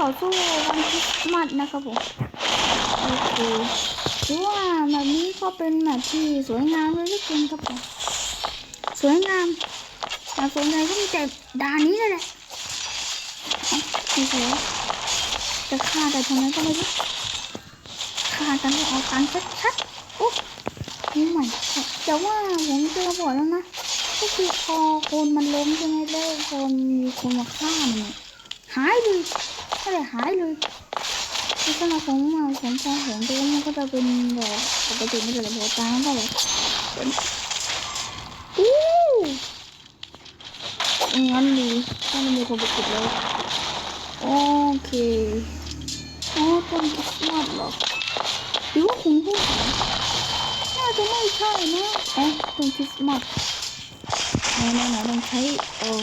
ต่อสู้วันคริสต์มาสนะครับผมโอเคถือว่าแบบนี้ก็เป็นแบบที่สวยงามเลยทุกคนครับผมสวยงามแต่ส่วนใหญ่ก็มีแต่ด่านนี้เลยแหละโอ้โหจะฆ่าแต่ทำไมก็ไม่รู้ฆ่ากันไม่เอาตังค์ชัดๆโอ้นี่ใหม่แต่ว่าผมเจอบ่อยแล้วนะก็คือพอคนมันล้มใช่ไหมแล้วพอมีคนมาฆ่ามันหายเลย ก็เลยหายเลยแล้วสำหรับผมอะผมพอผมดูมันก็จะเป็นแบบปกติไม่เป็นไรหัวตาก็แบบเป็นอู้งั้นดีถ้ามันมีคนไปติดแล้วโอเคอ๋อต้นคริสต์มาสเหรอหรือว่าคุณพูดถึงน่าจะไม่ใช่นะเอ๊ะต้นคริสต์มาสไหนไหนไหนลองใช้เออ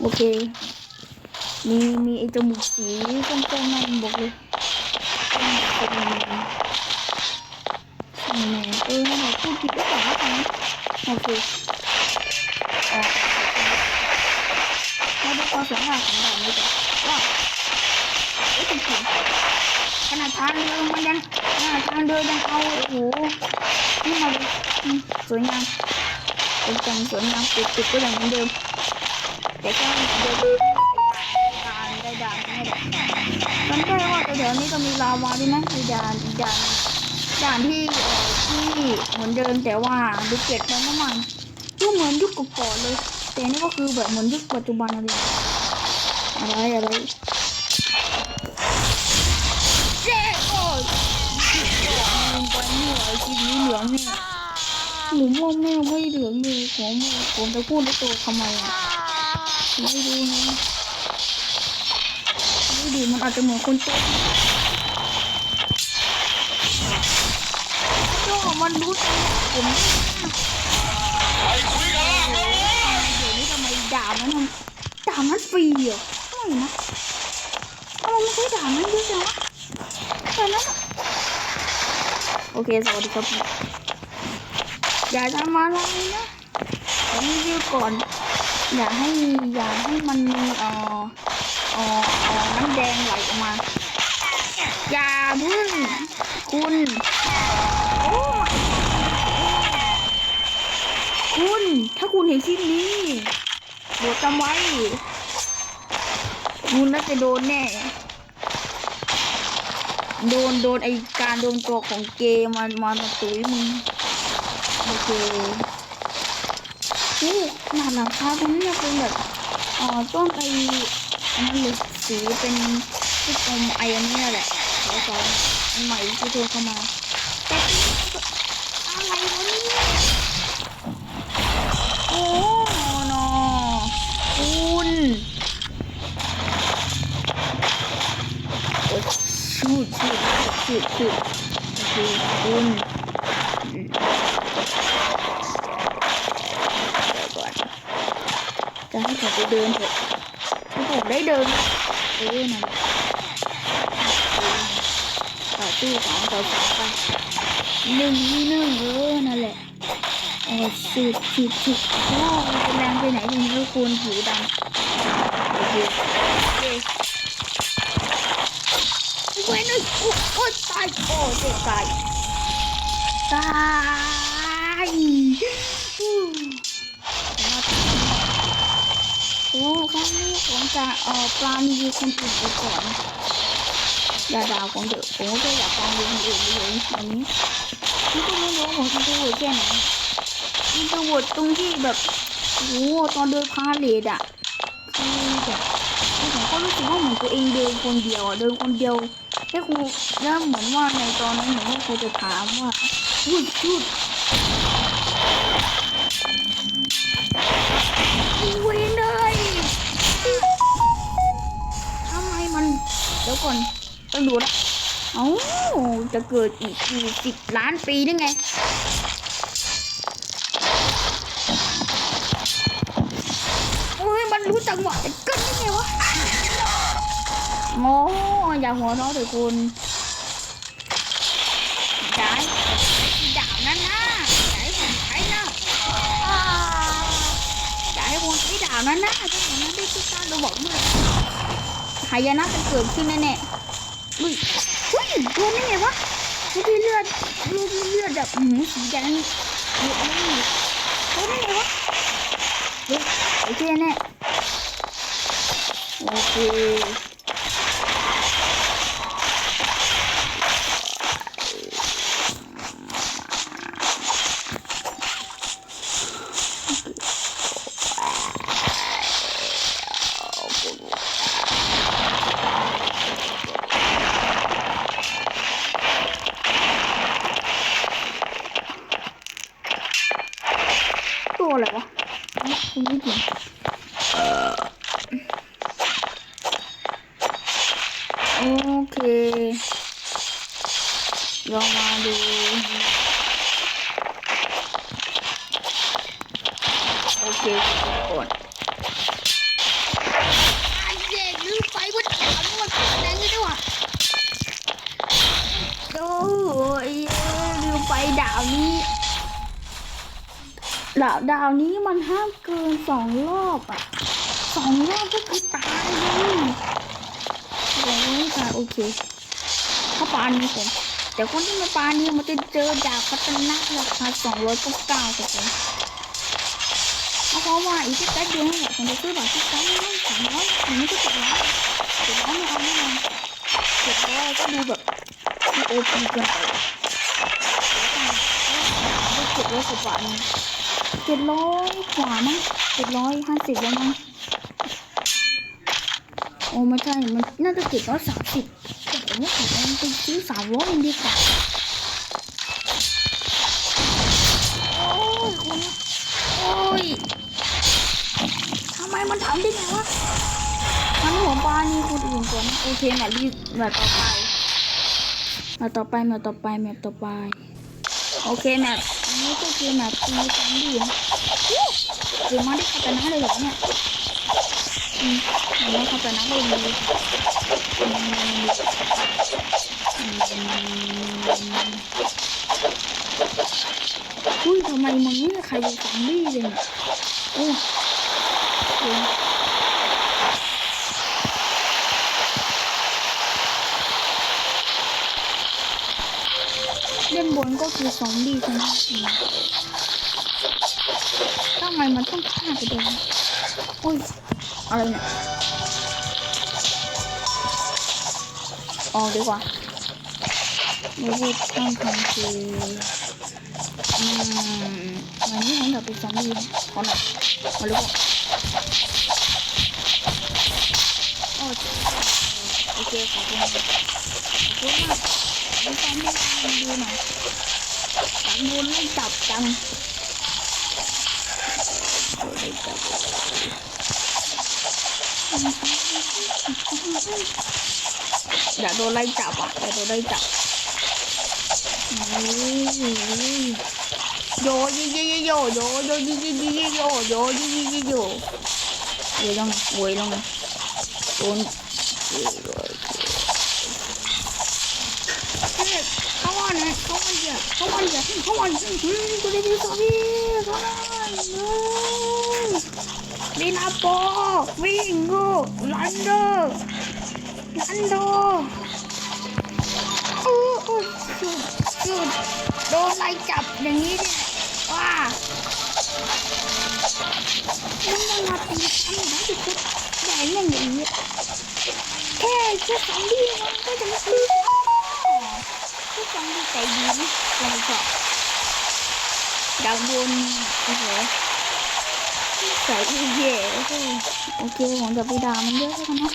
โอเค มีมีไอจมูกสีส้มๆนั่นบอกเลยเป็นเป็นแหมเออนั่นแหละพูดผิดก็ขอแล้วกันโอเคอ๋อมาดูความสวยงามของด่านนี้ก่อนว้าวเอ้ยจริงๆขนาดทางเดินมันยังขนาดทางเดินยังเอาโอ้โหนี่มาเลยอืมสวยงามเป็นจังสวยงามติดติดก็อย่างเหมือนเดิมแต่ก็เหมือน จำได้ว่าแถวนี้ก็มีลาวาด้วยนะมีด่านอีกด่านด่านที่เอ่อที่เหมือนเดิมแต่ว่าดูเกตแล้วน้ำมันก็เหมือนยุคก่อนเลย แต่นี่ก็คือแบบเหมือนยุคปัจจุบันอะไรอะไรอะไรเจ๊โอ้ยลงไปนี่เหรอสีเหลืองเนี่ยหนูมองแม่ไม่เหลืองเลยผมผมจะพูดด้วยตัวทำไมอะไม่ดูนี่ ดูมันอาจจะเหมือนคนเต้นก็มันรู้จักผมเดี๋ยวนี้ทำไมด่ามันด่ามันฟรีเหรอไม่นะทำไมไม่ใช่ด่ามันเยอะจังวะแค่นั้นอะโอเคสวัสดีครับอย่าทำอะไรนะผมรีวิวก่อน อย่าให้อย่าให้มันมีเอ่ออเอ่อน้ำแดงไหลออกมา อย่าพึ่ง คุณโอ้คุณ ถ้าคุณเห็นคลิปนี้โปรดจำไว้ คุณน่าจะโดนแน่ โดนโดนไอการโดนตัวของเกมมันมาตุ้ยมึงโอเคนี่หนาหลังคาตรงนี้เป็นแบบอ๋อต้นไออันนั้นเลยสีเป็นที่อมไออันนี้แหละขาวๆอัน ใหม่ที่เธอเข้ามาอะไรวะเนี่ยโอ้นอคุณโอ้ชูดชูดชูดชูดโอเคคุณจะให้ผมไปเดินเถอะให้ผมได้เดินเออนั่นแหละ ต่อตู้สองต่อสองไปหนึ่งมีหนึ่งเออนั่นแหละโอ้สิบสิบสิบโอ้มันจะแรงไปไหนทีนี้ก็ควรผิวดำโอเคโอเคเว้ยนึกโอ้ตายโอ้เจ็บตายตายอืมโอ้ครั้งนี้ผมจะเอ่อปลารีวิวคนอื่นไปก่อน ยาด่าผมเถอะผมก็อยากฟังรีวิวคนอื่นเลยวันนี้นี่ก็ไม่รู้ว่าผมจะดูแค่ไหนมันจะโหวตตรงที่แบบโอ้ตอนเดินพาเลทอะคือแบบคือผมก็รู้สึกว่าเหมือนตัวเองเดินคนเดียวอะเดินคนเดียวแค่ครูแล้วเหมือนว่าในตอนนั้นเหมือนว่าครูจะถามว่าพูดพูดเว้ยเลยทำไมมันเดี๋ยวก่อน ต้องดูนะเอ้าจะเกิดอีกกี่สิบล้านปีได้ไงโอ้ยมันรู้จังหวะจะเกิดได้ไงวะโง่อย่าหัวเราะเถอะคุณได้ดานั้นนะอย่าให้ผมใช้นะอ่าอย่าให้ผมใช้ดาบนั้นนะถ้าอย่างนั้นได้ทุกท่านเราบอกเมื่อไหร่หายนะจะเกิดขึ้นแน่ๆ อุ้ยเฮ้ยโดนได้ไงวะเมื่อกี้เลือดเลือดเลือดแบบหืมสีแดงเยอะมากโดนได้ไงวะโอเคแน่โอเค ตัวอะไรวะไม่คุณไม่ถึงโอเคเรามาดู โอเคก่อนเด็กลืมไปว่าถามว่ามันเป็นอะได้วยวะโอ้ยลืมไปดาวนี้ดาวดาวนี้มันห้ามเกินสองรอบอะสองรอบก็คือตายเลยโอ้ยตายโอเคถ้าปานนี้ผมแต่คนที่มาปานนี้มันจะเจอดาบพัฒนะราคาสองร้อยเก้าเก้าครับผม เพราะว่าอีกแค่แป๊บเดียวนี่แหละผมจะซื้อบัตรที่สามร้อยสามร้อยอันนี้ก็เจ็ดร้อยเจ็ดร้อยไม่เอาแน่นอนเจ็ดร้อยก็ดูแบบที่โอพีเกินไปได้เจ็ดร้อยกว่าบาทนี่เจ็ดร้อยกว่ามั้งเจ็ดร้อยห้าสิบแล้วมั้งโอ้ไม่ใช่มันน่าจะเจ็ดร้อยสามสิบแต่ผมว่าผมเอาไปซื้อสามร้อยดีกว่าโอ้ยคุณโอ้ยทำไมมันทำได้ไงวะ มันหัวปลานี่คนอื่นก่อนนโอเคแมทรีบแมทต่อไปแมทต่อไปแมทต่อไปแมทต่อไป โอเคแมทอันนี้ก็คือแมทตีซอมบี้นะอู้เดียวมาได้คาตานะเลยเหรอเนี่ยอืมเดี๋ยวมาคาตานะเลยดีอุ้ยทำไมมันไม่มีใครเป็นซอมบี้เลยเนี่ยโอ้เดี๋ยว เล่นบนก็คือซอมบี้ใช่ไหมทำไมมันต้องฆ่าไปเดียวโอ้ยอะไรเนี่ยออกดีกว่าไม่พูดต้องทำคืออืมมันนี่เหมือนกับเป็นซอมบี้นะขอหน่อยมาลูกโอ้โอเคขอบคุณขอบคุณมาก ดูการที่การดูหน่อยจับมูลไม่จับจังอย่าโดนไล่จับอะอย่าโดนไล่จับโยโยโยโยโยโยโยยยยโยโยยยยโยโยลงโวยลงโดน ข้ามาかわいいやかわいいうんこれでそれかわいいうんリナポウィンゴランドランドอู้จุดจุดโดนไล่จับอย่างนี้เนี่ยว้ามันมาตีฉันนะจุดจุดใหญ่องอย่างนี้แค่จะสองดีมันก็จะซื้อ ค่สองดีใจดีนะอะไรก็ดาวบนโอ้โหใส่อีเย่โอเคผมจะไปด่ามันเยอะแล้วกันนะ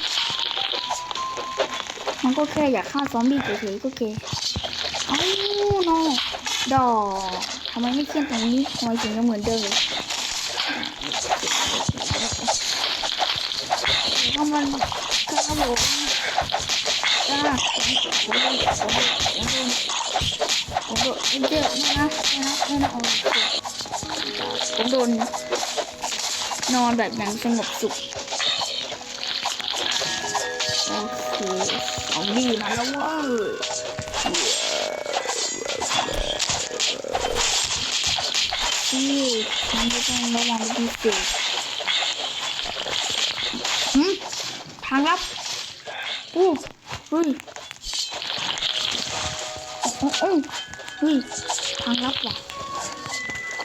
มันก็แค่อยากฆ่าซอมบี้เฉยๆก็โอเคเอ้าโนดอกทำไมไม่เขียนตรงนี้ทำไมถึงยังเหมือนเดิมเลยก็มันก็ผมจ้าผมโดนผมโดนผมโดด ผมโดนเยอะนะนะนะนะโอ้ผมโดนนอนแบบอย่างสงบสุขโอเคซอมบี้มาแล้วว้ยที่มันไม่ต้องระวังเป็นพิเศษหืมทางลับ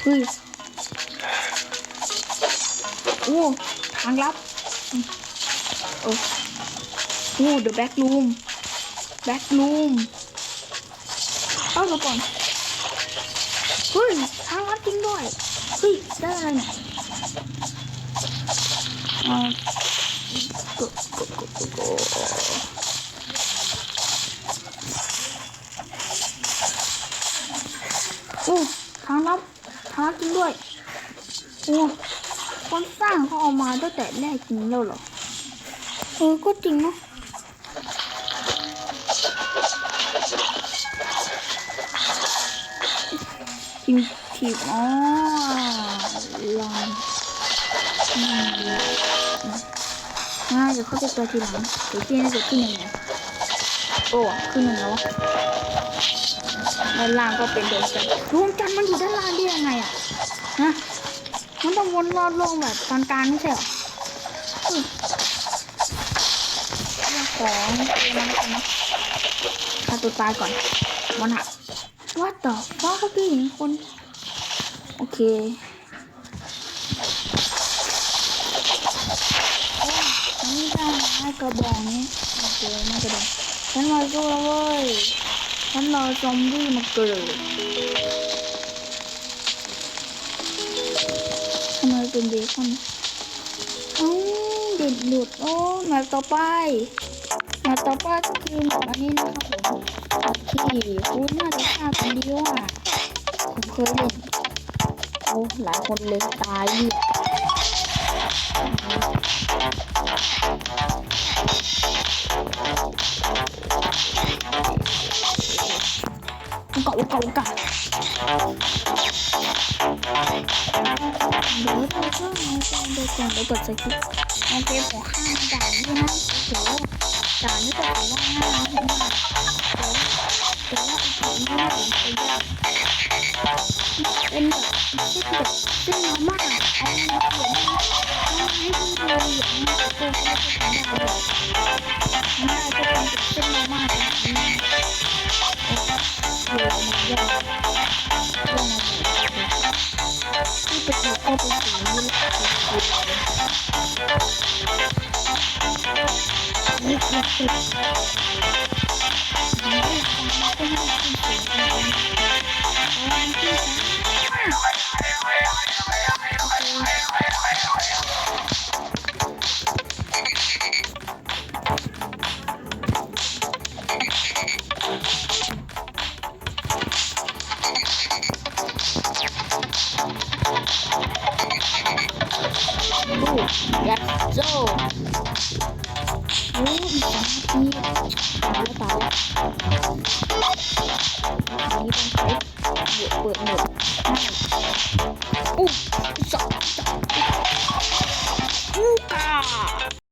ฮ้ยโอ้ทางลับอืมโอ้โอ้ the back room back room เอาก่อนเฮ้ยทางลับจริงด้วยเฮ้ยได้อะไรเนี่ยอ่ากดกดกดกดกดโอ้ทางลับทางลับจริง ด้วยโอ้คนสร้างเขาเอามาตั้งแต่แรกจริงแล้วเหรอเออก็จริงเนาะทีมทีมอ๋อลองอืมง่ายเดี๋ยวเขาจะตัวทีหลังเดี๋ยวพี่น่าจะขึ้นยังไงโอ้ขึ้นยังไงวะด้านล่างก็เป็นดวงจันรวงจันมันอยู่ด้านล่างได้ยังไงอะ ฮะ มันต้องวนรอบโลกแบบตอนกลางไม่ใช่หรอเรื่องของมันกันนะฆ่าตัวตายก่อนมันหัก What the fuck เมื่อกี้เห็นคน โอเคโอ้ฉันได้ไม้กระบอกนี้โอเคไม้กระบอกฉันมาสู้แล้วเว้ยฉันรอซอมบี้มาเกิด เป็นเบคอนอ้าเด็ดหลุดโอ้มาต่อไปมาต่อไปคือหมออันนี้นะครับผมที่คุณน่าจะทราบกันดีว่าผมเคยเล่นเอาหลายคนเลยตายเนี่ยอุกะอุกะอุกะ ก่อเดี๋ยวกดสกิปโอเคผมข้ามด่านนี่นะโอ้โหด่านนี้ก็ถือว่าง่ายนะผมว่าเดี๋ยวเดี๋ยวว่าอีกทีนี้ผมจะยาเป็นแบบที่แบบ อะไ